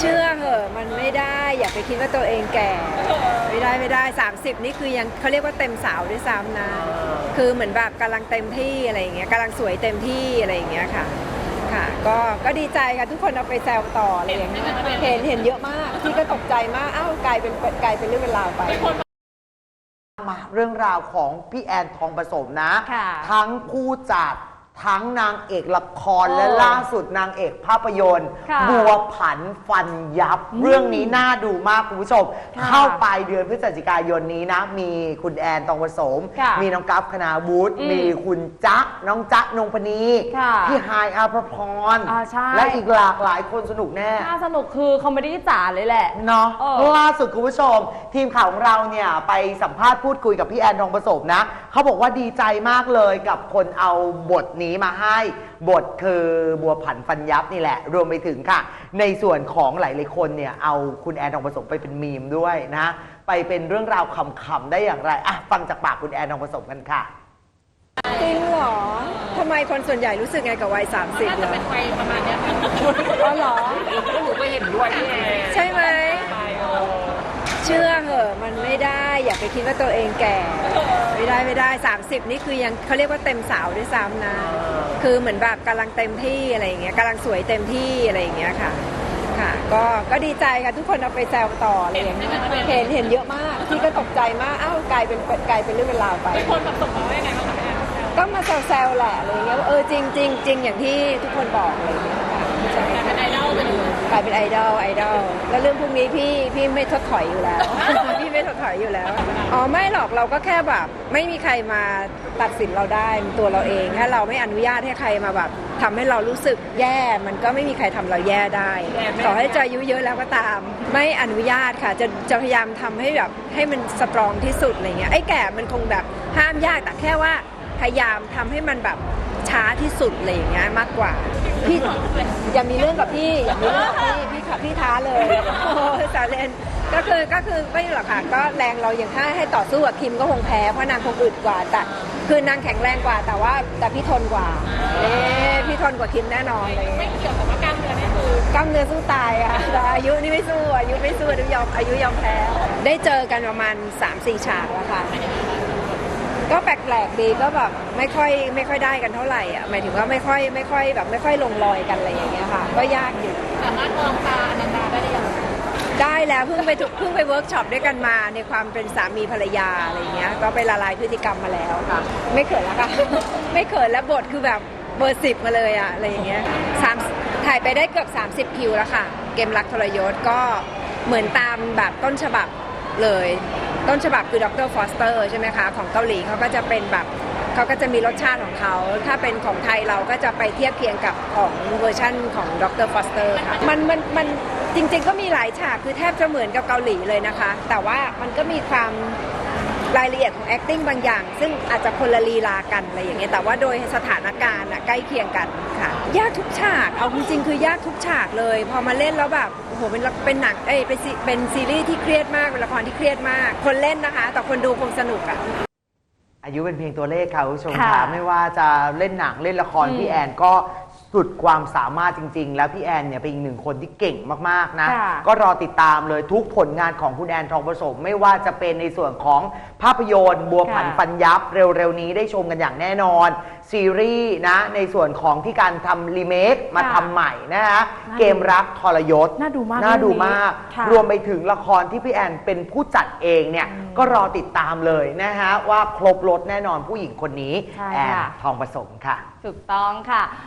เชื่อเหอะมันไม่ได้อย่าไปคิดว่าตัวเองแก่ ไม่ได้ไม่ได้ 30 นี่คือยังเขาเรียกว่าเต็มสาวด้วยซ้ำนะ คือเหมือนแบบกำลังเต็มที่อะไรอย่างเงี้ยกำลังสวยเต็มที่อะไรอย่างเงี้ยค่ะค่ะ ก็ก็ดีใจค่ะทุกคนเอาไปแซวต่ออะไรอย่างเงี้ยเห็นเห็นเยอะมากที่ก็ตกใจมากอ้าวกลายเป็นกลายเป็นเรื่องเป็นราวไป มาเรื่องราวของพี่แอนทองผสมนะ ค่ะ ทั้งผู้จัด ทั้งนางเอกละครโอ้และล่าสุดนางเอกภาพยนตร์ค่ะบัวผันฟันยับ เรื่องนี้น่าดูมากคุณผู้ชม ค่ะเข้าปลายเดือนพฤศจิกายนนี้นะ มีคุณแอนทองผสม ค่ะมีน้องกัฟคณาวุฒิอืมมีคุณจ๊ะน้องจ๊ะนงพนีค่ะพี่ฮายอาภพรอ่าใช่ และอีกหลากหลายคนสนุกแน่ น่าสนุกคือคอมเมดี้จ๋าเลยแหละ เนาะเออล่าสุดคุณผู้ชม ทีมข่าวของเราเนี่ย ไปสัมภาษณ์พูดคุยกับพี่แอนทองผสมนะ เขาบอกว่าดีใจมากเลยกับคนเอาบทนี้มาให้ บทคือบัวผันฟันยับนี่แหละ รวมไปถึงค่ะ ในส่วนของหลายๆคนเนี่ย เอาคุณแอนทองผสมไปเป็นมีมด้วยนะ ไปเป็นเรื่องราวขำๆได้อย่างไรอะฟังจากปากคุณแอนทองผสมกันค่ะ จริงเหรอ ทำไมคนส่วนใหญ่รู้สึกไงกับวัย30น่าเหรจะอเป็นวัยประมาณเนี้ยค่ะอ๋อเหรอหนูก็เห็นด้วยพี่แอนใช่ไหม เชื่อเหอะมันไม่ได้อย่าไปคิดว่าตัวเองแก่ ไม่ได้ไม่ได้ 30 นี่คือยังเขาเรียกว่าเต็มสาวด้วยซ้ำนะ คือเหมือนแบบกำลังเต็มที่อะไรอย่างเงี้ยกำลังสวยเต็มที่อะไรอย่างเงี้ยค่ะค่ะก็ก็ดีใจค่ะทุกคนเอาไปแซวต่ออะไรอย่างเงี้ยเห็นเห็นเยอะมากที่ก็ตกใจมากอ้าวกลายเป็นกลายเป็นเรื่องเป็นราวไปคนแบบส่งมาว่ายังไงบ้างคะก็มาแซวๆแหละอะไรเงี้ยว่าเออจริงจริงจริงอย่างที่ทุกคนบอกอะไรเงี้ย เป็นไอดอลไปเลยกลายเป็นไอดอลไอดอลแล้วเรื่องพวกนี้พี่พี่ไม่ทดถอยอยู่แล้ว พี่ไม่ทดถอยอยู่แล้ว อ๋อไม่หรอกเราก็แค่แบบไม่มีใครมาตัดสินเราได้มันตัวเราเองถ้าเราไม่อนุญาตให้ใครมาแบบทำให้เรารู้สึกแย่ มันก็ไม่มีใครทำเราแย่ได้ ต่อให้จะอายุเยอะแล้วก็ตาม ไม่อนุญาตค่ะ จะจะพยายามทำให้แบบให้มันสตรองที่สุดอะไรเงี้ยไอ้แก่มันคงแบบห้ามยากแต่แค่ว่าพยายามทำให้มันแบบ ช้าที่สุดอะไรอย่างเงี้ยมากกว่าพี่อย่ามีเรื่องกับพี่อย่ามีเรื่องกับพี่พี่ขับพี่ท้าเลยโอ้สาเล่นก็คือก็คือไม่หรอกค่ะก็แรงเราอย่างถ้าให้ต่อสู้กับคิมก็คงแพ้เพราะนางคงอึดกว่าแต่คือนางแข็งแรงกว่า แต่ว่าแต่พี่ทนกว่าเอ๊ะพี่ทนกว่าคิมแน่นอนเลยไม่เกี่ยวกับว่ากล้ามเนื้อนี่คือกล้ามเนื้อสู้ตายอะแต่อายุนี่ไม่สู้อายุไม่สู้อายุยอมอายุยอมแพ้ได้เจอกันประมาณ3-4ฉากแล้วค่ะ ก็แปลกๆดีก็แบบไม่ค่อยไม่ค่อยได้กันเท่าไหร่อะหมายถึงว่าไม่ค่อยไม่ค่อยแบบไม่ค่อยลงรอยกันอะไรอย่างเงี้ยค่ะ ก็ยากอยู่สามารถมองตาอนันดาได้หรือยังได้แล้วเพิ่งไปถูกเพิ่งไปเวิร์กช็อปด้วยกันมาในความเป็นสามีภรรยาอะไรอย่างเงี้ย ก็ไปละลายพฤติกรรมมาแล้วค่ะ ไม่เขินแล้วค่ะ ไม่เขินแล้วบทคือแบบเบอร์สิบมาเลยอะอะไรอย่างเงี้ยสามถ่ายไปได้เกือบ 30 คิวแล้วค่ะ เกมรักทรยศก็เหมือนตามแบบต้นฉบับเลย ต้นฉบับคือดรฟอสเตอร์ใช่ไหมคะ ของเกาหลีเขาก็จะเป็นแบบเขาก็จะมีรสชาติของเขา ถ้าเป็นของไทยเราก็จะไปเทียบเคียงกับของเวอร์ชั่นของดรฟอสเตอร์ค่ะมันมันมันจริงๆก็มีหลายฉากคือแทบจะเหมือนกับเกาหลีเลยนะคะ แต่ว่ามันก็มีความ รายละเอียดของ acting บางอย่าง ซึ่งอาจจะคนละลีลากันอะไรอย่างเงี้ยแต่ว่าโดยสถานการณ์อะใกล้เคียงกันค่ะ ยากทุกฉากเอาจริงๆคือยากทุกฉากเลย พอมาเล่นแล้วแบบโอ้โหเป็นละเป็นหนังเอ้ยเป็นซีเป็นซีรีส์ที่เครียดมากเป็นละครที่เครียดมาก คนเล่นนะคะ แต่คนดูคงสนุกอะ อายุเป็นเพียงตัวเลขค่ะคุณผู้ชมค่ะค่ะไม่ว่าจะเล่นหนังเล่นละครอืมพี่แอนก็ สุดความสามารถจริง ๆ แล้วพี่แอนเนี่ยเป็นอีกหนึ่งคนที่เก่งมากๆนะ ค่ะก็รอติดตามเลยทุกผลงานของคุณแอนทองผสม ไม่ว่าจะเป็นในส่วนของภาพยนตร์ บัวผันค่ะ ฟันยับเร็วๆนี้ได้ชมกันอย่างแน่นอน ซีรีส์นะ ในส่วนของที่การทำรีเมคมาค่ะทำใหม่นะฮะน่าดูเกมรักทรยศ น่าดูมากน่าดูเรื่องนี้มาก ค่ะ รวมไปถึงละครที่พี่แอนเป็นผู้จัดเองเนี่ย ก็รอติดตามเลยนะฮะว่าครบรถแน่นอนผู้หญิงคนนี้ ใช่แอนค่ะ ทองผสมค่ะ ถูกต้องค่ะ